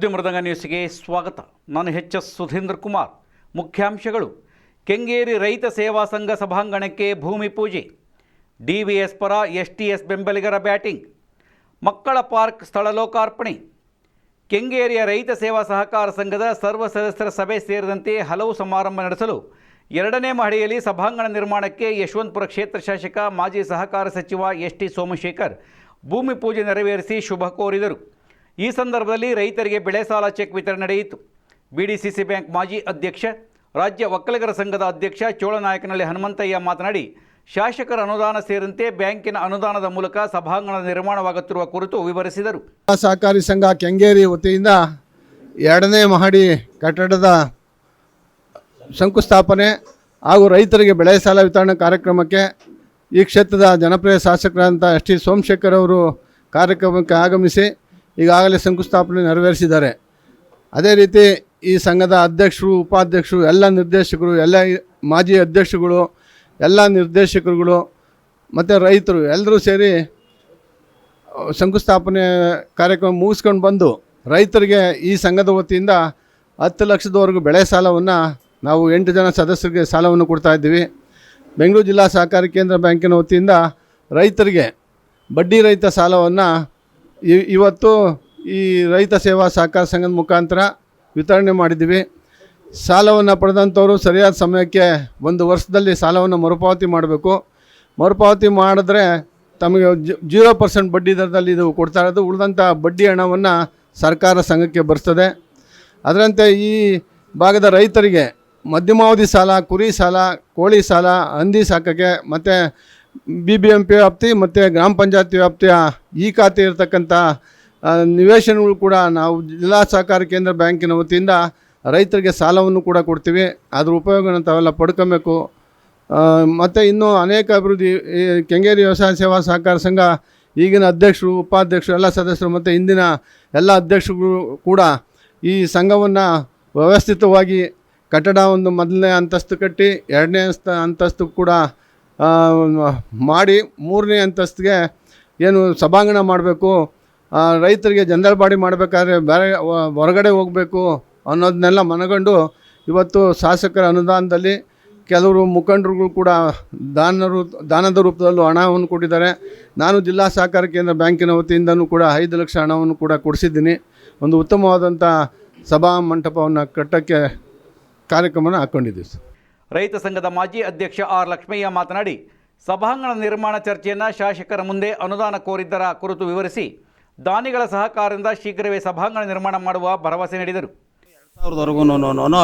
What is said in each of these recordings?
ಸುದ್ದಿ ಮೃದಂಗ ನ್ಯೂಸ್ಗೆ ಸ್ವಾಗತ. ನಾನು ಹೆಚ್ ಎಸ್ ಸುಧೀಂದ್ರ ಕುಮಾರ್. ಮುಖ್ಯಾಂಶಗಳು, ಕೆಂಗೇರಿ ರೈತ ಸೇವಾ ಸಂಘ ಸಭಾಂಗಣಕ್ಕೆ ಭೂಮಿ ಪೂಜೆ. ಡಿ ವಿ ಎಸ್ ಪರ ಎಸ್ ಟಿ ಎಸ್ ಬೆಂಬಲಿಗರ ಬ್ಯಾಟಿಂಗ್. ಮಕ್ಕಳ ಪಾರ್ಕ್ ಸ್ಥಳ ಲೋಕಾರ್ಪಣೆ. ಕೆಂಗೇರಿಯ ರೈತ ಸೇವಾ ಸಹಕಾರ ಸಂಘದ ಸರ್ವ ಸದಸ್ಯರ ಸಭೆ ಸೇರಿದಂತೆ ಹಲವು ಸಮಾರಂಭ ನಡೆಸಲು ಎರಡನೇ ಮಹಡಿಯಲ್ಲಿ ಸಭಾಂಗಣ ನಿರ್ಮಾಣಕ್ಕೆ ಯಶವಂತಪುರ ಕ್ಷೇತ್ರ ಶಾಸಕ, ಮಾಜಿ ಸಹಕಾರ ಸಚಿವ ಎಸ್ ಟಿ ಸೋಮಶೇಖರ್ ಭೂಮಿ ಪೂಜೆ ನೆರವೇರಿಸಿ ಶುಭ ಕೋರಿದರು. ಈ ಸಂದರ್ಭದಲ್ಲಿ ರೈತರಿಗೆ ಬೆಳೆ ಸಾಲ ಚೆಕ್ ವಿತರಣೆ ನಡೆಯಿತು. ಬಿಡಿಸಿಸಿ ಬ್ಯಾಂಕ್ ಮಾಜಿ ಅಧ್ಯಕ್ಷ, ರಾಜ್ಯ ಒಕ್ಕಲಿಗರ ಸಂಘದ ಅಧ್ಯಕ್ಷ ಚೋಳನಾಯಕನಹಳ್ಳಿ ಹನುಮಂತಯ್ಯ ಮಾತನಾಡಿ, ಶಾಸಕರ ಅನುದಾನ ಸೇರಿದಂತೆ ಬ್ಯಾಂಕಿನ ಅನುದಾನದ ಮೂಲಕ ಸಭಾಂಗಣ ನಿರ್ಮಾಣವಾಗುತ್ತಿರುವ ಕುರಿತು ವಿವರಿಸಿದರು. ಸಹಕಾರಿ ಸಂಘ ಕೆಂಗೇರಿ ವತಿಯಿಂದ ಎರಡನೇ ಮಹಡಿ ಕಟ್ಟಡದ ಶಂಕುಸ್ಥಾಪನೆ ಹಾಗೂ ರೈತರಿಗೆ ಬೆಳೆ ಸಾಲ ವಿತರಣೆ ಕಾರ್ಯಕ್ರಮಕ್ಕೆ ಈ ಕ್ಷೇತ್ರದ ಜನಪ್ರಿಯ ಶಾಸಕರಾದಂಥ ಎಸ್ ಟಿ ಸೋಮಶೇಖರ್ ಅವರು ಕಾರ್ಯಕ್ರಮಕ್ಕೆ ಆಗಮಿಸಿ ಈಗಾಗಲೇ ಶಂಕುಸ್ಥಾಪನೆ ನೆರವೇರಿಸಿದ್ದಾರೆ. ಅದೇ ರೀತಿ ಈ ಸಂಘದ ಅಧ್ಯಕ್ಷರು, ಉಪಾಧ್ಯಕ್ಷರು, ಎಲ್ಲ ನಿರ್ದೇಶಕರು, ಎಲ್ಲ ಮಾಜಿ ಅಧ್ಯಕ್ಷಗಳು ಎಲ್ಲ ನಿರ್ದೇಶಕರುಗಳು, ಮತ್ತು ರೈತರು ಎಲ್ಲರೂ ಸೇರಿ ಶಂಕುಸ್ಥಾಪನೆ ಕಾರ್ಯಕ್ರಮ ಮುಗಿಸ್ಕೊಂಡು ಬಂದು ರೈತರಿಗೆ ಈ ಸಂಘದ ವತಿಯಿಂದ ಹತ್ತು ಲಕ್ಷದವರೆಗೂ ಬೆಳೆ ಸಾಲವನ್ನು ನಾವು ಎಂಟು ಜನ ಸದಸ್ಯರಿಗೆ ಸಾಲವನ್ನು ಕೊಡ್ತಾ ಇದ್ದೀವಿ. ಬೆಂಗಳೂರು ಜಿಲ್ಲಾ ಸಹಕಾರಿ ಕೇಂದ್ರ ಬ್ಯಾಂಕಿನ ವತಿಯಿಂದ ರೈತರಿಗೆ ಬಡ್ಡಿ ರಹಿತ ಸಾಲವನ್ನು ಇವತ್ತು ಈ ರೈತ ಸೇವಾ ಸಹಕಾರ ಸಂಘದ ಮುಖಾಂತರ ವಿತರಣೆ ಮಾಡಿದ್ದೀವಿ. ಸಾಲವನ್ನು ಪಡೆದಂಥವರು ಸರಿಯಾದ ಸಮಯಕ್ಕೆ ಒಂದು ವರ್ಷದಲ್ಲಿ ಸಾಲವನ್ನು ಮರುಪಾವತಿ ಮಾಡಬೇಕು. ಮರುಪಾವತಿ ಮಾಡಿದ್ರೆ ತಮಗೆ ಜೀರೋ ಪರ್ಸೆಂಟ್ ಬಡ್ಡಿ ದರದಲ್ಲಿ ಇದು ಕೊಡ್ತಾ ಇರೋದು. ಉಳಿದಂಥ ಬಡ್ಡಿ ಹಣವನ್ನು ಸರ್ಕಾರ ಸಂಘಕ್ಕೆ ಬರ್ತದೆ ಅದರಂತೆ ಈ ಭಾಗದ ರೈತರಿಗೆ ಮಧ್ಯಮಾವಧಿ ಸಾಲ, ಕುರಿ ಸಾಲ, ಕೋಳಿ ಸಾಲ, ಹಂದಿ ಸಾಕಕ್ಕೆ ಮತ್ತು ಬಿ ಬಿ ಎಂ ಪಿ ವ್ಯಾಪ್ತಿ ಮತ್ತು ಗ್ರಾಮ ಪಂಚಾಯತಿ ವ್ಯಾಪ್ತಿಯ ಈ ಖಾತೆ ಇರತಕ್ಕಂಥ ನಿವೇಶನಗಳು ಕೂಡ ನಾವು ಜಿಲ್ಲಾ ಸಹಕಾರ ಕೇಂದ್ರ ಬ್ಯಾಂಕಿನ ವತಿಯಿಂದ ರೈತರಿಗೆ ಸಾಲವನ್ನು ಕೂಡ ಕೊಡ್ತೀವಿ. ಅದ್ರ ಉಪಯೋಗನ ತಾವೆಲ್ಲ ಪಡ್ಕೊಬೇಕು. ಮತ್ತು ಇನ್ನೂ ಅನೇಕ ಅಭಿವೃದ್ಧಿ ಕೆಂಗೇರಿ ವ್ಯವಸಾಯ ಸೇವಾ ಸಹಕಾರ ಸಂಘ, ಈಗಿನ ಅಧ್ಯಕ್ಷರು, ಉಪಾಧ್ಯಕ್ಷರು, ಎಲ್ಲ ಸದಸ್ಯರು ಮತ್ತು ಇಂದಿನ ಎಲ್ಲ ಅಧ್ಯಕ್ಷರು ಕೂಡ ಈ ಸಂಘವನ್ನು ವ್ಯವಸ್ಥಿತವಾಗಿ ಕಟ್ಟಡ ಒಂದು ಮೊದಲನೇ ಅಂತಸ್ತು ಕಟ್ಟಿ, ಎರಡನೇ ಅಂತಸ್ತು ಕೂಡ ಮಾಡಿ ಮೂರನೇ ಅಂತಸ್ತಿಗೆ ಏನು ಸಭಾಂಗಣ ಮಾಡಬೇಕು ರೈತರಿಗೆ ಜಂದಳ್ಬಾಡಿ ಮಾಡಬೇಕಾದ್ರೆ ಬೇರೆ ಹೊರಗಡೆ ಹೋಗಬೇಕು ಅನ್ನೋದನ್ನೆಲ್ಲ ಮನಗಂಡು ಇವತ್ತು ಶಾಸಕರ ಅನುದಾನದಲ್ಲಿ ಕೆಲವರು ಮುಖಂಡರುಗಳು ಕೂಡ ದಾನರು, ದಾನದ ರೂಪದಲ್ಲೂ ಹಣವನ್ನು ಕೊಟ್ಟಿದ್ದಾರೆ. ನಾನು ಜಿಲ್ಲಾ ಸಹಕಾರ ಕೇಂದ್ರ ಬ್ಯಾಂಕಿನ ವತಿಯಿಂದನೂ ಕೂಡ ಐದು ಲಕ್ಷ ಹಣವನ್ನು ಕೂಡ ಕೊಡಿಸಿದ್ದೀನಿ. ಒಂದು ಉತ್ತಮವಾದಂಥ ಸಭಾ ಮಂಟಪವನ್ನು ಕಟ್ಟೋಕ್ಕೆ ಕಾರ್ಯಕ್ರಮನ ಹಾಕ್ಕೊಂಡಿದ್ದೀವಿ ಸರ್. ರೈತ ಸಂಘದ ಮಾಜಿ ಅಧ್ಯಕ್ಷ ಆರ್ ಲಕ್ಷ್ಮಯ್ಯ ಮಾತನಾಡಿ, ಸಭಾಂಗಣ ನಿರ್ಮಾಣ ಚರ್ಚೆಯನ್ನು ಶಾಸಕರ ಮುಂದೆ ಅನುದಾನ ಕೋರಿದ್ದರ ಕುರಿತು ವಿವರಿಸಿ, ದಾನಿಗಳ ಸಹಕಾರದಿಂದ ಶೀಘ್ರವೇ ಸಭಾಂಗಣ ನಿರ್ಮಾಣ ಮಾಡುವ ಭರವಸೆ ನೀಡಿದರು. ಸಾವಿರದವರೆಗೂ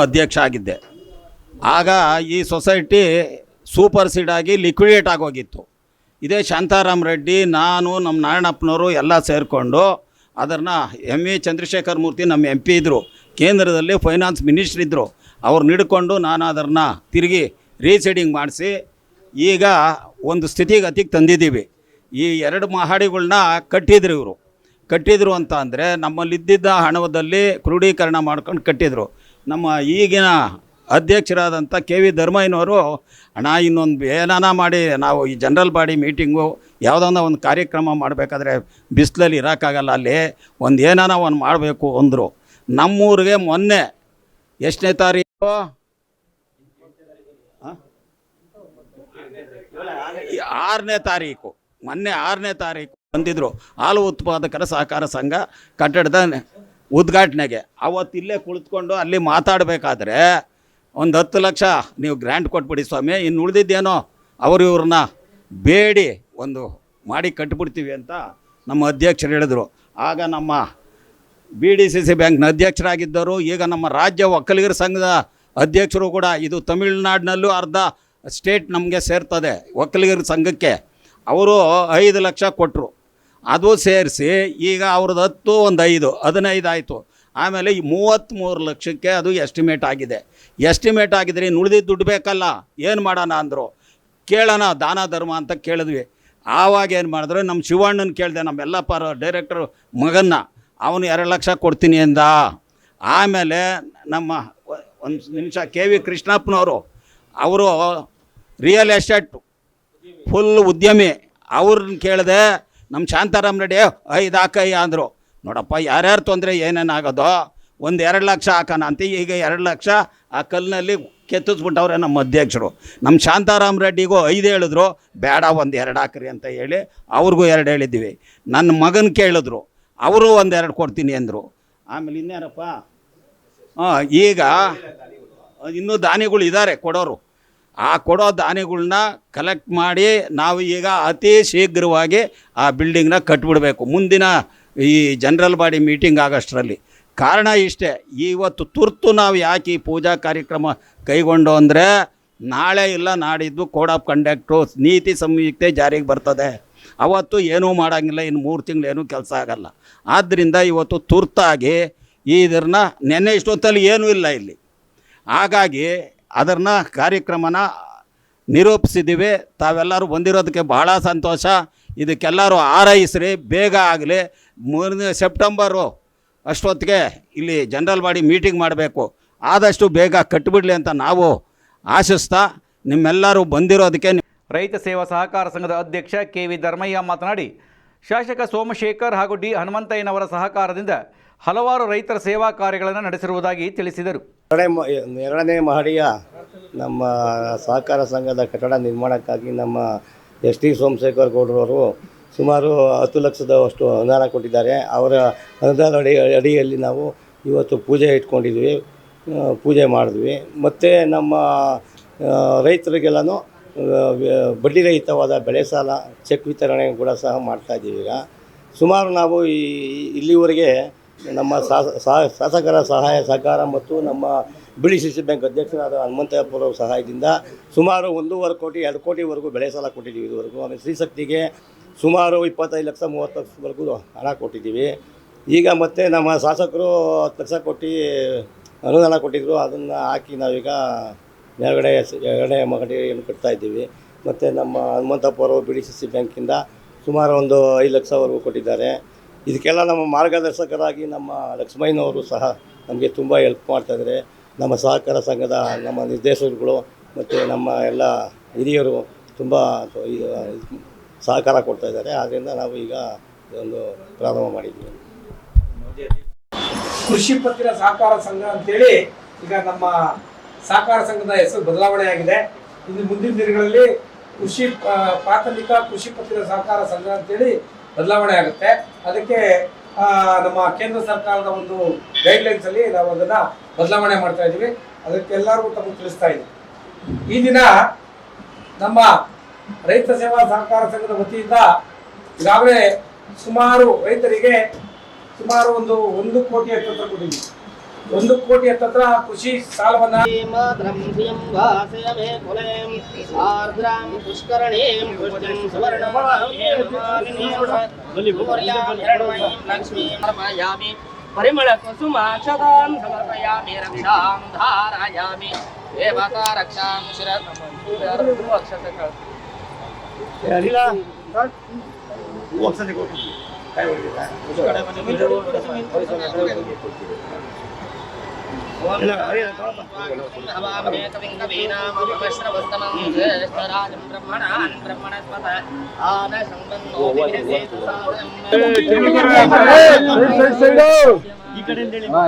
ಅಧ್ಯಕ್ಷ ಆಗಿದ್ದೆ. ಆಗ ಈ ಸೊಸೈಟಿ ಸೂಪರ್ ಸೀಡ್ ಆಗಿ ಲಿಕ್ವಿಡೇಟ್ ಆಗೋಗಿತ್ತು. ಇದೇ ಶಾಂತಾರಾಮ್ ರೆಡ್ಡಿ, ನಾನು ನಮ್ಮ ನಾರಾಯಣಪ್ಪನವರು ಎಲ್ಲ ಸೇರಿಕೊಂಡು ಅದನ್ನು ಎಂ ವಿ ಚಂದ್ರಶೇಖರ್ ಮೂರ್ತಿ ನಮ್ಮ ಎಂ ಪಿ ಇದ್ದರು ಕೇಂದ್ರದಲ್ಲಿ ಫೈನಾನ್ಸ್ ಮಿನಿಸ್ಟ್ರ್ ಇದ್ದರು ಅವ್ರು ಹಿಡ್ಕೊಂಡು ನಾನು ಅದನ್ನು ತಿರುಗಿ ರೀಸೆಡಿಂಗ್ ಮಾಡಿಸಿ ಈಗ ಒಂದು ಸ್ಥಿತಿಗೆ ಸ್ಥಿತಿಗತಿಗೆ ತಂದಿದ್ದೀವಿ. ಈ ಎರಡು ಮಹಡಿಗಳನ್ನ ಕಟ್ಟಿದ್ರು ಇವರು. ಕಟ್ಟಿದ್ರು ಅಂತ ಅಂದರೆ ನಮ್ಮಲ್ಲಿದ್ದಿದ್ದ ಹಣದಲ್ಲಿ ಕ್ರೋಢೀಕರಣ ಮಾಡ್ಕೊಂಡು ಕಟ್ಟಿದರು. ನಮ್ಮ ಈಗಿನ ಅಧ್ಯಕ್ಷರಾದಂಥ ಕೆ ವಿ ಧರ್ಮಯ್ಯನವರು ಹಣ ಇನ್ನೊಂದು ಏನಾನ ಮಾಡಿ, ನಾವು ಈ ಜನರಲ್ ಬಾಡಿ ಮೀಟಿಂಗು ಯಾವುದನ್ನ ಒಂದು ಕಾರ್ಯಕ್ರಮ ಮಾಡಬೇಕಾದ್ರೆ ಬಿಸಿಲಲ್ಲಿ ಇರೋಕ್ಕಾಗಲ್ಲ ಅಲ್ಲಿ ಒಂದು ಏನಾನ ಒಂದು ಮಾಡಬೇಕು, ಅಂದರು. ನಮ್ಮೂರಿಗೆ ಮೊನ್ನೆ ಎಷ್ಟನೇ ತಾರೀಕು? ಆರನೇ ತಾರೀಕು, ಮೊನ್ನೆ ಆರನೇ ತಾರೀಕು ಬಂದಿದ್ರು ಹಾಲು ಉತ್ಪಾದಕರ ಸಹಕಾರ ಸಂಘ ಕಟ್ಟಡದ ಉದ್ಘಾಟನೆಗೆ. ಅವತ್ತು ಇಲ್ಲೇ ಕುಳಿತುಕೊಂಡು ಅಲ್ಲಿ ಮಾತಾಡಬೇಕಾದ್ರೆ ಒಂದು ಹತ್ತು ಲಕ್ಷ ನೀವು ಗ್ರ್ಯಾಂಟ್ ಕೊಟ್ಬಿಡಿ ಸ್ವಾಮಿ, ಇನ್ನು ಉಳಿದಿದ್ದೇನೋ ಅವರು ಇವ್ರನ್ನ ಬೇಡಿ ಒಂದು ಮಾಡಿ ಕಟ್ಬಿಡ್ತೀವಿ ಅಂತ ನಮ್ಮ ಅಧ್ಯಕ್ಷರು ಹೇಳಿದರು. ಆಗ ನಮ್ಮ ಬಿ ಡಿ ಸಿ ಸಿ ಬ್ಯಾಂಕ್ನ ಅಧ್ಯಕ್ಷರಾಗಿದ್ದರು. ಈಗ ನಮ್ಮ ರಾಜ್ಯ ಒಕ್ಕಲಿಗರ ಸಂಘದ ಅಧ್ಯಕ್ಷರು ಕೂಡ ಇದು ತಮಿಳುನಾಡಿನಲ್ಲೂ ಅರ್ಧ ಸ್ಟೇಟ್ ನಮಗೆ ಸೇರ್ತದೆ ಒಕ್ಕಲಿಗರ ಸಂಘಕ್ಕೆ. ಅವರು ಐದು ಲಕ್ಷ ಕೊಟ್ಟರು ಅದು ಸೇರಿಸಿ ಈಗ ಅವ್ರದ್ದು ಹತ್ತು, ಒಂದು ಐದು, ಹದಿನೈದು ಆಯಿತು. ಆಮೇಲೆ ಈ ಮೂವತ್ತ್ಮೂರು ಲಕ್ಷಕ್ಕೆ ಅದು ಎಸ್ಟಿಮೇಟ್ ಆಗಿದೆ. ಎಸ್ಟಿಮೇಟ್ ಆಗಿದ್ರೆ ಇನ್ನು ಉಳಿದಿದ್ದು ದುಡ್ಡು ಬೇಕಲ್ಲ. ಏನು ಮಾಡೋಣ ಅಂದರು. ಕೇಳೋಣ ದಾನ, ಧರ್ಮ ಅಂತ ಕೇಳಿದ್ವಿ. ಆವಾಗ ಏನು ಮಾಡಿದ್ರು, ನಮ್ಮ ಶಿವಣ್ಣನ ಕೇಳಿದೆ ನಮ್ಮ ಪರ ಡೈರೆಕ್ಟರ್ ಮಗನ್ನ. ಅವನು ಎರಡು ಲಕ್ಷ ಕೊಡ್ತೀನಿ ಅಂದ. ಆಮೇಲೆ ನಮ್ಮ ಒಂದು ನಿಮಿಷ ಕೆ ವಿ ಕೃಷ್ಣಪ್ಪನವರು, ಅವರು ರಿಯಲ್ ಎಸ್ಟೇಟ್ ಫುಲ್ ಉದ್ಯಮಿ. ಅವ್ರನ್ನ ಕೇಳಿದೆ ನಮ್ಮ ಶಾಂತಾರಾಮ್ ರೆಡ್ಡಿ ಐದು ಹಾಕಯ್ಯ ಅಂದರು. ನೋಡಪ್ಪ, ಯಾರ್ಯಾರು ತೊಂದರೆ ಏನೇನಾಗೋದೋ ಒಂದು ಎರಡು ಲಕ್ಷ ಹಾಕೋಣ ಅಂತ ಈಗ ಎರಡು ಲಕ್ಷ ಆ ಕಲ್ಲಿನಲ್ಲಿ ಕೆತ್ತಿಸ್ಬಿಟ್ಟವ್ರೆ ನಮ್ಮ ಅಧ್ಯಕ್ಷರು. ನಮ್ಮ ಶಾಂತಾರಾಮ್ ರೆಡ್ಡಿಗೂ ಐದು ಹೇಳಿದ್ರು, ಬೇಡ, ಒಂದು ಎರಡು ಹಾಕ್ರಿ ಅಂತ ಹೇಳಿ, ಅವ್ರಿಗೂ ಎರಡು ಹೇಳಿದ್ದೀವಿ. ನನ್ನ ಮಗನ ಕೇಳಿದ್ರು ಅವರು ಒಂದೆರಡು ಕೊಡ್ತೀನಿ ಅಂದರು. ಆಮೇಲೆ ಇನ್ನೇನಪ್ಪ? ಹಾಂ ಈಗ ಇನ್ನೂ ದಾನಿಗಳು ಇದ್ದಾರೆ ಕೊಡೋರು. ಆ ಕೊಡೋ ದಾನಿಗಳನ್ನ ಕಲೆಕ್ಟ್ ಮಾಡಿ ನಾವು ಈಗ ಅತಿ ಶೀಘ್ರವಾಗಿ ಆ ಬಿಲ್ಡಿಂಗ್ನ ಕಟ್ಬಿಡಬೇಕು. ಮುಂದಿನ ಈ ಜನರಲ್ ಬಾಡಿ ಮೀಟಿಂಗ್ ಆಗೋಷ್ಟರಲ್ಲಿ. ಕಾರಣ ಇಷ್ಟೇ, ಇವತ್ತು ತುರ್ತು ನಾವು ಯಾಕೆ ಈ ಪೂಜಾ ಕಾರ್ಯಕ್ರಮ ಕೈಗೊಂಡು ಅಂದರೆ ನಾಳೆ ಇಲ್ಲ ನಾಡಿದ್ದು ಕೋಡ್ ಆಫ್ ಕಂಡಕ್ಟು ನೀತಿ ಸಂಯುಕ್ತೆ ಜಾರಿಗೆ ಬರ್ತದೆ. ಅವತ್ತು ಏನೂ ಮಾಡೋಂಗಿಲ್ಲ, ಇನ್ನು ಮೂರು ತಿಂಗಳು ಏನೂ ಕೆಲಸ ಆಗಲ್ಲ. ಆದ್ದರಿಂದ ಇವತ್ತು ತುರ್ತಾಗಿ ಇದನ್ನ ನೆನ್ನೆ ಇಷ್ಟೊತ್ತಲ್ಲಿ ಏನೂ ಇಲ್ಲ ಇಲ್ಲಿ. ಹಾಗಾಗಿ ಅದನ್ನು ಕಾರ್ಯಕ್ರಮನ ನಿರೂಪಿಸಿದ್ದೀವಿ. ತಾವೆಲ್ಲರೂ ಬಂದಿರೋದಕ್ಕೆ ಬಹಳ ಸಂತೋಷ. ಇದಕ್ಕೆಲ್ಲರೂ ಆರೈಸ್ರಿ ಬೇಗ ಆಗಲಿ. ಮೂರನೇ ಸೆಪ್ಟೆಂಬರು ಅಷ್ಟೊತ್ತಿಗೆ ಇಲ್ಲಿ ಜನರಲ್ ಬಾಡಿ ಮೀಟಿಂಗ್ ಮಾಡಬೇಕು. ಆದಷ್ಟು ಬೇಗ ಕಟ್ಟಿಬಿಡಲಿ ಅಂತ ನಾವು ಆಶಿಸ್ತಾ ನಿಮ್ಮೆಲ್ಲರೂ ಬಂದಿರೋದಕ್ಕೆ ರೈತ ಸೇವಾ ಸಹಕಾರ ಸಂಘದ ಅಧ್ಯಕ್ಷ ಕೆ ವಿ ಧರ್ಮಯ್ಯ ಮಾತನಾಡಿ, ಶಾಸಕ ಸೋಮಶೇಖರ್ ಹಾಗೂ ಡಿ ಹನುಮಂತಯ್ಯನವರ ಸಹಕಾರದಿಂದ ಹಲವಾರು ರೈತರ ಸೇವಾ ಕಾರ್ಯಗಳನ್ನು ನಡೆಸಿರುವುದಾಗಿ ತಿಳಿಸಿದರು. ಎರಡನೇ ಮಹಡಿಯ ನಮ್ಮ ಸಹಕಾರ ಸಂಘದ ಕಟ್ಟಡ ನಿರ್ಮಾಣಕ್ಕಾಗಿ ನಮ್ಮ ಎಸ್ ಟಿ ಸೋಮಶೇಖರ್ ಗೌಡ್ರವರು ಸುಮಾರು ಹತ್ತು ಲಕ್ಷದಷ್ಟು ಅನುದಾನ ಕೊಟ್ಟಿದ್ದಾರೆ. ಅವರ ಅನುದಾನ ಅಡಿ, ಅಡಿಯಲ್ಲಿ ನಾವು ಇವತ್ತು ಪೂಜೆ ಇಟ್ಕೊಂಡಿದ್ವಿ ಪೂಜೆ ಮಾಡಿದ್ವಿ. ಮತ್ತು ನಮ್ಮ ರೈತರಿಗೆಲ್ಲನೂ ಬಡ್ಡಿ ರಹಿತವಾದ ಬೆಳೆ ಸಾಲ, ಚೆಕ್ ವಿತರಣೆ ಕೂಡ ಸಹ ಮಾಡ್ತಾಯಿದ್ದೀವಿ ಈಗ. ಸುಮಾರು ನಾವು ಈ ಇಲ್ಲಿವರೆಗೆ ನಮ್ಮ ಶಾಸಕರ ಸಹಾಯ ಸಹಕಾರ ಮತ್ತು ನಮ್ಮ ಬಿಳಿ ಸಿ ಬ್ಯಾಂಕ್ ಅಧ್ಯಕ್ಷರಾದ ಹನುಮಂತಪುರ ಸಹಾಯದಿಂದ ಸುಮಾರು ಒಂದೂವರೆ ಕೋಟಿ, ಎರಡು ಕೋಟಿವರೆಗೂ ಬೆಳೆ ಸಾಲ ಕೊಟ್ಟಿದ್ದೀವಿ ಇದುವರೆಗೂ. ಆಮೇಲೆ ಸ್ತ್ರೀಶಕ್ತಿಗೆ ಸುಮಾರು ಇಪ್ಪತ್ತೈದು ಲಕ್ಷ ಮೂವತ್ತು ಲಕ್ಷವರೆಗೂ ಹಣ ಕೊಟ್ಟಿದ್ದೀವಿ. ಈಗ ಮತ್ತೆ ನಮ್ಮ ಶಾಸಕರು ಹತ್ತು ಲಕ್ಷ ಕೊಟ್ಟು ಅನುದಾನ ಕೊಟ್ಟಿದ್ದರು ಅದನ್ನು ಹಾಕಿ ನಾವೀಗ ಮೇಲ್ಗಡೆ ಎರಡನೇ ಮಗಡಿಯನ್ನು ಕಟ್ತಾ ಇದ್ದೀವಿ. ಮತ್ತು ನಮ್ಮ ಹನುಮಂತಪ್ಪವರು ಬಿ ಡಿ ಸಿ ಸಿ ಬ್ಯಾಂಕಿಂದ ಸುಮಾರು ಒಂದು ಐದು ಲಕ್ಷವರೆಗೂ ಕೊಟ್ಟಿದ್ದಾರೆ. ಇದಕ್ಕೆಲ್ಲ ನಮ್ಮ ಮಾರ್ಗದರ್ಶಕರಾಗಿ ನಮ್ಮ ಲಕ್ಷ್ಮಯ್ಯನವರು ಸಹ ನಮಗೆ ತುಂಬ ಹೆಲ್ಪ್ ಮಾಡ್ತಾಯಿದ್ದಾರೆ ನಮ್ಮ ಸಹಕಾರ ಸಂಘದ ನಮ್ಮ ನಿರ್ದೇಶಕರುಗಳು ಮತ್ತು ನಮ್ಮ ಎಲ್ಲ ಹಿರಿಯರು ತುಂಬ ಸಹಕಾರ ಕೊಡ್ತಾ ಇದ್ದಾರೆ. ಆದ್ದರಿಂದ ನಾವು ಈಗ ಇದೊಂದು ಪ್ರಾರಂಭ ಮಾಡಿದ್ದೀವಿ. ಕೃಷಿ ಪತ್ತಿನ ಸಹಕಾರ ಸಂಘ ಅಂತೇಳಿ ಈಗ ನಮ್ಮ ಸಹಕಾರ ಸಂಘದ ಹೆಸರು ಬದಲಾವಣೆ ಆಗಿದೆ ಇನ್ನು ಮುಂದಿನ ದಿನಗಳಲ್ಲಿ ಕೃಷಿ ಪ್ರಾಥಮಿಕ ಕೃಷಿ ಪತ್ತಿನ ಸಹಕಾರ ಸಂಘ ಅಂತೇಳಿ ಬದಲಾವಣೆ ಆಗುತ್ತೆ. ಅದಕ್ಕೆ ನಮ್ಮ ಕೇಂದ್ರ ಸರ್ಕಾರದ ಒಂದು ಗೈಡ್ಲೈನ್ಸ್ ಅಲ್ಲಿ ನಾವು ಅದನ್ನ ಬದಲಾವಣೆ ಮಾಡ್ತಾ ಇದೀವಿ ಅದಕ್ಕೆ ಎಲ್ಲರಿಗೂ ತಮಗೆ ತಿಳಿಸ್ತಾ ಇದ್ದೀವಿ ಈ ದಿನ ನಮ್ಮ ರೈತ ಸೇವಾ ಸಹಕಾರ ಸಂಘದ ವತಿಯಿಂದ ಈಗಾಗಲೇ ಸುಮಾರು ರೈತರಿಗೆ ಸುಮಾರು ಒಂದು ಒಂದು ಕೋಟಿ ಹತ್ತತ್ರ ಕೊಟ್ಟಿದ್ವಿ ಒಂದು ಕೋಟಿ ಹತ್ತತ್ರ ಕೃಷಿ ಸಾಲವನ್ನ ಪರಿಮಳ ಕುಸುಮಾಕ್ಷದಾನ್ ಸಮರ್ಪಯಾಮಿ ರಕ್ಷಾಂ ಧಾರಾಯಾಮಿ ದೇವತಾ ರಕ್ಷಾಂ ಶಿರ ಅಕ್ಷತಗಳು ಅಕ್ಷತೆ ಕೊಡ್ತೀನಿ काय ಈ ಕಡೆ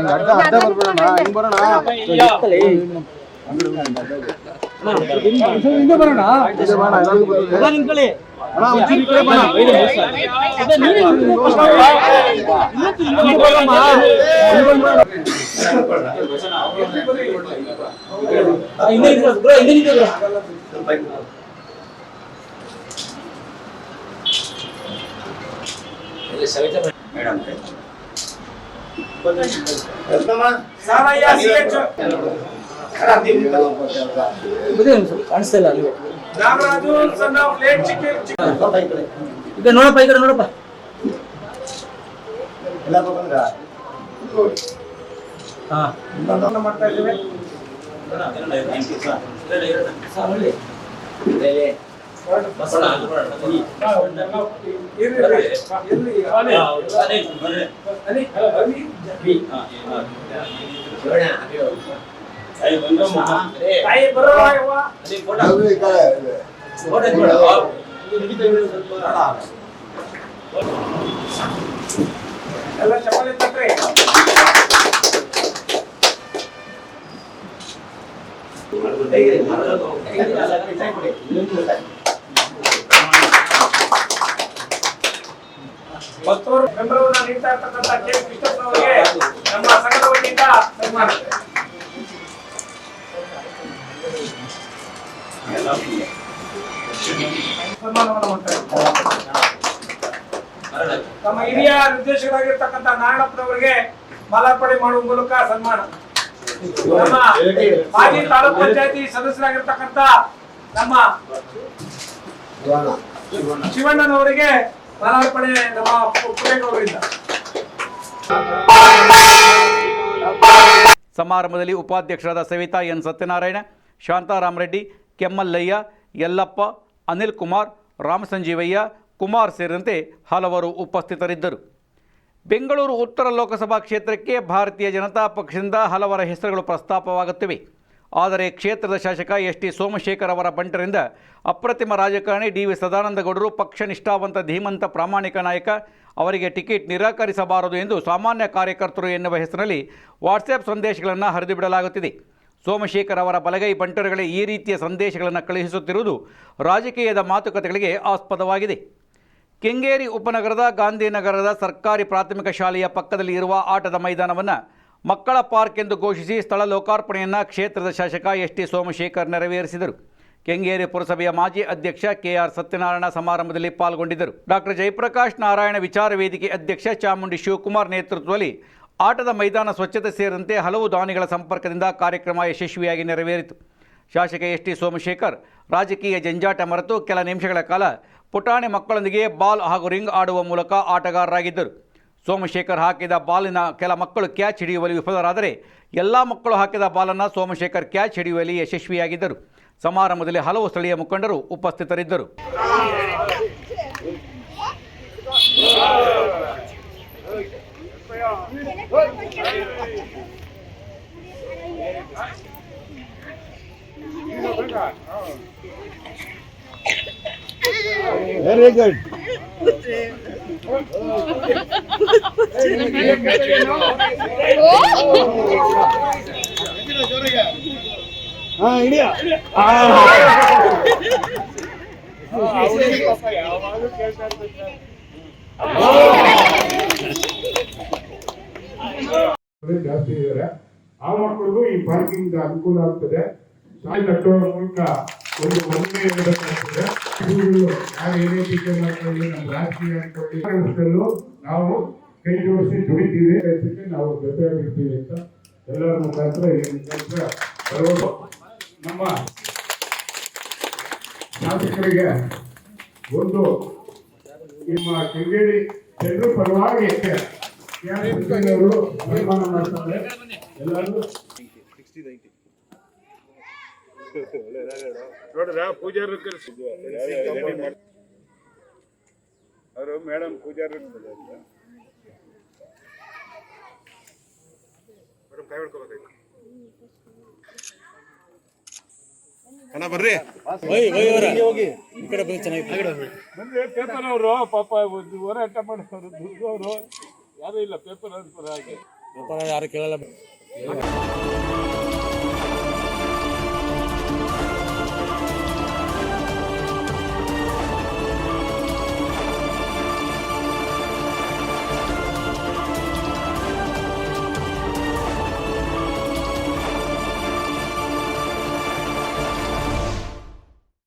ಅಡ್ಡ ಅಡ್ಡ ಬರ್ಬೇಡಣ ಹಿಂಗ್ ಬರೋಣ ಹಿಂಗೆ ಬರೋಣ ಮೇಡಮ್ ಕಾಣಿಸ್ತಾ ಇಲ್ಲ ಅಲ್ಲಿ. ನಾಗರಾಜು ಸಣ್ಣ ಲೇಟ್ ಚಿಕ್ಕ ಚಿಕ್ಕ ನೋಡಪ್ಪ ಈ ಕಡೆ ನೋಡಪ್ಪ. ಅನ್ನ ಮಾಡ್ತಾ ಇದ್ದೇವೆ. ಇರ್ಲಿ, ಎಲ್ಲ ಚಪ್ಪಾಳೆ ತಟ್ರಿ ಮತ್ತೋರು ಬೆಂಬಲವನ್ನ ನೀಡ್ತಾ ಇರ್ತಕ್ಕಂಥ ಕೆ ಕೃಷ್ಣಪ್ಪನವರಿಗೆ ನಮ್ಮ ಸಂಘದ ವತಿಯಿಂದ ಸನ್ಮಾನ. ನಮ್ಮ ಹಿರಿಯ ನಿರ್ದೇಶಕರಾಗಿರ್ತಕ್ಕಂಥ ನಾರಾಯಣಪ್ಪನವರಿಗೆ ಮಾಲಾರ್ಪಣೆ ಮಾಡುವ ಮೂಲಕ ಸನ್ಮಾನ. ನಮ್ಮ ಮಾಜಿ ತಾಲೂಕ್ ಪಂಚಾಯತಿ ಸದಸ್ಯರಾಗಿರ್ತಕ್ಕಂಥ ನಮ್ಮ ಶಿವಣ್ಣನವರಿಗೆ ಮಾಲಾರ್ಪಣೆ ನಮ್ಮ ಪುರೇಗೌಡರಿಂದ ಸಮಾರಂಭದಲ್ಲಿ ಉಪಾಧ್ಯಕ್ಷರಾದ ಸವಿತಾ ಎನ್ ಸತ್ಯನಾರಾಯಣ, ಶಾಂತಾರಾಮ್ ರೆಡ್ಡಿ ಕೆಮ್ಮಲ್ಲಯ್ಯ, ಯಲ್ಲಪ್ಪ, ಅನಿಲ್ ಕುಮಾರ್ ರಾಮಸಂಜೀವಯ್ಯ ಕುಮಾರ್ ಸೇರಿದಂತೆ ಹಲವರು ಉಪಸ್ಥಿತರಿದ್ದರು. ಬೆಂಗಳೂರು ಉತ್ತರ ಲೋಕಸಭಾ ಕ್ಷೇತ್ರಕ್ಕೆ ಭಾರತೀಯ ಜನತಾ ಪಕ್ಷದಿಂದ ಹಲವರ ಹೆಸರುಗಳು ಪ್ರಸ್ತಾಪವಾಗುತ್ತಿವೆ. ಆದರೆ ಕ್ಷೇತ್ರದ ಶಾಸಕ ಎಸ್ ಟಿ ಸೋಮಶೇಖರ್ ಅವರ ಬಂಟರಿಂದ ಅಪ್ರತಿಮ ರಾಜಕಾರಣಿ ಡಿ ವಿ ಸದಾನಂದಗೌಡರು ಪಕ್ಷ ನಿಷ್ಠಾವಂತ ಧೀಮಂತ ಪ್ರಾಮಾಣಿಕ ನಾಯಕ ಅವರಿಗೆ ಟಿಕೆಟ್ ನಿರಾಕರಿಸಬಾರದು ಎಂದು ಸಾಮಾನ್ಯ ಕಾರ್ಯಕರ್ತರು ಎನ್ನುವ ಹೆಸರಿನಲ್ಲಿ ವಾಟ್ಸ್ಆ್ಯಪ್ ಸಂದೇಶಗಳನ್ನು ಹರಿದು ಬಿಡಲಾಗುತ್ತಿದೆ ಸೋಮಶೇಖರ್ ಅವರ ಬಲಗೈ ಬಂಟರುಗಳೇ ಈ ರೀತಿಯ ಸಂದೇಶಗಳನ್ನು ಕಳುಹಿಸುತ್ತಿರುವುದು ರಾಜಕೀಯದ ಮಾತುಕತೆಗಳಿಗೆ ಆಸ್ಪದವಾಗಿದೆ. ಕೆಂಗೇರಿ ಉಪನಗರದ ಗಾಂಧಿನಗರದ ಸರ್ಕಾರಿ ಪ್ರಾಥಮಿಕ ಶಾಲೆಯ ಪಕ್ಕದಲ್ಲಿ ಇರುವ ಆಟದ ಮೈದಾನವನ್ನು ಮಕ್ಕಳ ಪಾರ್ಕ್ ಎಂದು ಘೋಷಿಸಿ ಸ್ಥಳ ಲೋಕಾರ್ಪಣೆಯನ್ನು ಕ್ಷೇತ್ರದ ಶಾಸಕ ಎಸ್ ಟಿ ಸೋಮಶೇಖರ್ ನೆರವೇರಿಸಿದರು. ಕೆಂಗೇರಿ ಪುರಸಭೆಯ ಮಾಜಿ ಅಧ್ಯಕ್ಷ ಕೆಆರ್ ಸತ್ಯನಾರಾಯಣ ಸಮಾರಂಭದಲ್ಲಿ ಪಾಲ್ಗೊಂಡಿದ್ದರು. ಡಾಕ್ಟರ್ ಜಯಪ್ರಕಾಶ್ ನಾರಾಯಣ ವಿಚಾರ ವೇದಿಕೆ ಅಧ್ಯಕ್ಷ ಚಾಮುಂಡಿ ಶಿವಕುಮಾರ್ ನೇತೃತ್ವದಲ್ಲಿ ಆಟದ ಮೈದಾನ ಸ್ವಚ್ಛತೆ ಸೇರಿದಂತೆ ಹಲವು ದಾನಿಗಳ ಸಂಪರ್ಕದಿಂದ ಕಾರ್ಯಕ್ರಮ ಯಶಸ್ವಿಯಾಗಿ ನೆರವೇರಿತು. ಶಾಸಕ ಎಸ್ ಟಿ ಸೋಮಶೇಖರ್, ರಾಜಕೀಯ ಜಂಜಾಟ ಮರೆತು ಕೆಲ ನಿಮಿಷಗಳ ಕಾಲ ಪುಟಾಣಿ ಮಕ್ಕಳೊಂದಿಗೆ ಬಾಲ್ ಹಾಗೂ ರಿಂಗ್ ಆಡುವ ಮೂಲಕ ಆಟಗಾರರಾಗಿದ್ದರು. ಸೋಮಶೇಖರ್ ಹಾಕಿದ ಬಾಲಿನ ಕೆಲ ಮಕ್ಕಳು ಕ್ಯಾಚ್ ಹಿಡಿಯುವಲ್ಲಿ ವಿಫಲರಾದರೆ ಎಲ್ಲ ಮಕ್ಕಳು ಹಾಕಿದ ಬಾಲನ್ನು ಸೋಮಶೇಖರ್ ಕ್ಯಾಚ್ ಹಿಡಿಯುವಲ್ಲಿ ಯಶಸ್ವಿಯಾಗಿದ್ದರು. ಸಮಾರಂಭದಲ್ಲಿ ಹಲವು ಸ್ಥಳೀಯ ಮುಖಂಡರು ಉಪಸ್ಥಿತರಿದ್ದರು. વેરી ગુડ હા ઇડિયા હા ಜಾಸ್ತಿ ಇದ್ದಾರೆ. ಆ ಮಕ್ಕಳಿಗೂ ಈ ಪಾರ್ಕಿಂಗ್ ಅನುಕೂಲ ಆಗ್ತದೆ. ಶಾಲೆ ಕಟ್ಟುವ ಮೂಲಕ ಒಂದು ಒಳ್ಳೆ ಇರಬೇಕಾಗ್ತದೆ ಯಾರು ಏನೇ ಟೀಚರ್ ಮಾಡ್ಕೊಳ್ಳಿ ನಮ್ಮ ರಾಜಕೀಯ ಅನ್ಕೊಳ್ಳಿ ನಾವು ಕೈ ಜೋಡಿಸಿ ದುಡಿತೀವಿ. ಕೆಲಸಕ್ಕೆ ನಾವು ಜೊತೆಯಾಗಿರ್ತೀವಿ ಅಂತ ಎಲ್ಲರ ಮುಖಾಂತರ ಈ ಮುಖಾಂತರ ಬರೋದು ನಮ್ಮ ಶಾಸಕರಿಗೆ ಒಂದು ನಿಮ್ಮ ಕೆಂಗೇರಿ ಜನರು ಪರವಾಗಿ ಅವರು ಸನ್ಮಾನ ಮಾಡ್ತಾರೆ ಎಲ್ಲರೂ ನೋಡ್ರ ಪೂಜಾರ ಅವರು ಮೇಡಮ್ ಪೂಜಾರ ಮೇಡಮ್ ಕೈ ಹೊಡ್ಕೋಬೇಕಾಯ್ತು ಬಂದ್ರೆ ಪೇಪರ್ ಅವರು ಪಾಪ ಹೋರಾಟ ಮಾಡೋರು ದುಡ್ಡು ಅವರು ಯಾರು ಇಲ್ಲ ಪೇಪರ್ ಅವ್ರ ಪರ ಹಾಗೆ ಯಾರು ಕೇಳಲ್ಲ